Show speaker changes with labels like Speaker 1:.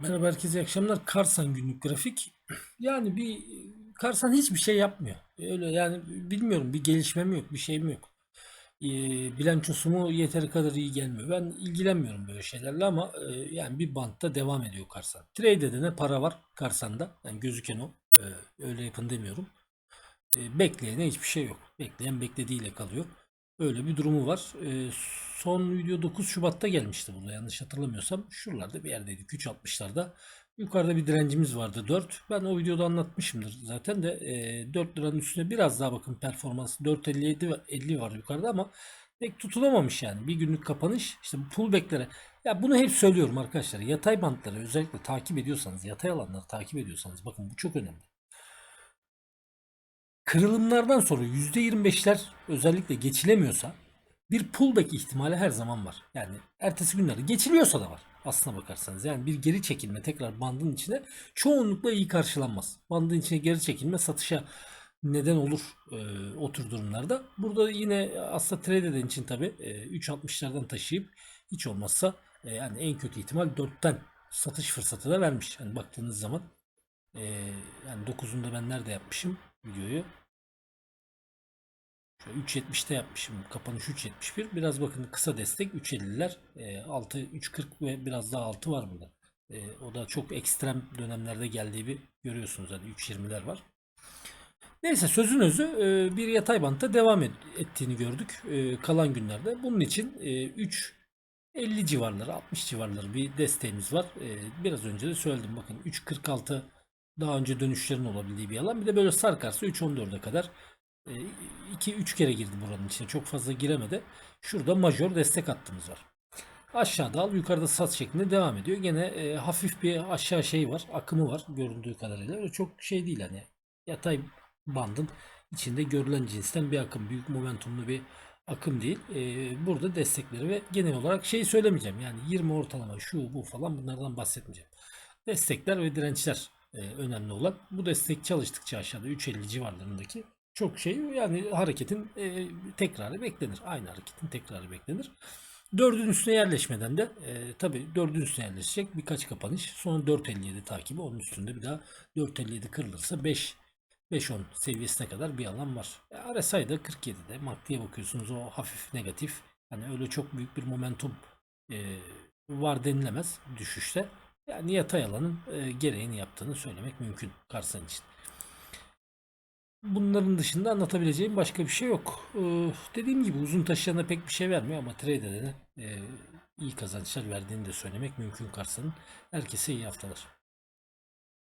Speaker 1: Merhaba herkese iyi akşamlar. Karsan günlük grafik. Yani bir Karsan hiçbir şey yapmıyor. Öyle yani bilmiyorum bir gelişme mi yok bir şey mi yok. Ee, bilançosu mu yeteri kadar iyi gelmiyor. Ben ilgilenmiyorum böyle şeylerle ama e, yani bir bantta devam ediyor Karsan. Trade'de ne para var Karsan'da. Yani gözüken o. Ee, öyle yapın demiyorum. Ee, bekleyene hiçbir şey yok. Bekleyen beklediğiyle kalıyor. Öyle bir durumu var. Ee, son video 9 Şubat'ta gelmişti burada yanlış hatırlamıyorsam. Şuralarda bir yerdeydik 3.60'larda. Yukarıda bir direncimiz vardı 4. Ben o videoda anlatmışımdır zaten de e, 4 liranın üstüne biraz daha bakın performansı 4.57 var- 50 var yukarıda ama pek tutulamamış yani. Bir günlük kapanış işte bu pullback'lere ya bunu hep söylüyorum arkadaşlar. Yatay bantları özellikle takip ediyorsanız, yatay alanları takip ediyorsanız bakın bu çok önemli kırılımlardan sonra %25'ler özellikle geçilemiyorsa bir pullback ihtimali her zaman var. Yani ertesi günlerde geçiliyorsa da var aslına bakarsanız. Yani bir geri çekilme tekrar bandın içine çoğunlukla iyi karşılanmaz. Bandın içine geri çekilme satışa neden olur e, o tür durumlarda. Burada yine aslında trade eden için tabi e, 3.60'lardan taşıyıp hiç olmazsa e, yani en kötü ihtimal 4'ten satış fırsatı da vermiş. Hani baktığınız zaman e, yani 9'unda ben nerede yapmışım videoyu? Şöyle 3.70'te yapmışım. Kapanış 3.71. Biraz bakın kısa destek 3.50'ler. E, 6 3.40 ve biraz daha altı var burada. E, o da çok ekstrem dönemlerde geldiği bir görüyorsunuz. Hani 3.20'ler var. Neyse sözün özü e, bir yatay bantta devam et- ettiğini gördük e, kalan günlerde. Bunun için e, 3 50 civarları 60 civarları bir desteğimiz var. E, biraz önce de söyledim bakın 3.46 daha önce dönüşlerin olabildiği bir alan. Bir de böyle sarkarsa 3.14'e kadar 2-3 kere girdi buranın içine. Çok fazla giremedi. Şurada major destek hattımız var. Aşağıda al yukarıda sat şeklinde devam ediyor. Gene e, hafif bir aşağı şey var. Akımı var göründüğü kadarıyla. Öyle çok şey değil hani. Yatay bandın içinde görülen cinsten bir akım. Büyük momentumlu bir akım değil. E, burada destekleri ve genel olarak şey söylemeyeceğim. Yani 20 ortalama şu bu falan bunlardan bahsetmeyeceğim. Destekler ve dirençler e, önemli olan. Bu destek çalıştıkça aşağıda 3.50 civarlarındaki çok şey yani hareketin e, tekrarı beklenir. Aynı hareketin tekrarı beklenir. Dördün üstüne yerleşmeden de e, tabi dördün üstüne yerleşecek birkaç kapanış. Sonra 4.57 takibi onun üstünde bir daha 4.57 kırılırsa 5 5-10 seviyesine kadar bir alan var. E, RSI'da 47'de MACD'ye bakıyorsunuz o hafif negatif. Hani öyle çok büyük bir momentum e, var denilemez düşüşte. Yani yatay alanın e, gereğini yaptığını söylemek mümkün Karsan için. Bunların dışında anlatabileceğim başka bir şey yok. Ee, dediğim gibi uzun taşıyana pek bir şey vermiyor ama trader'e e, iyi kazançlar verdiğini de söylemek mümkün Karsan'ın. Herkese iyi haftalar.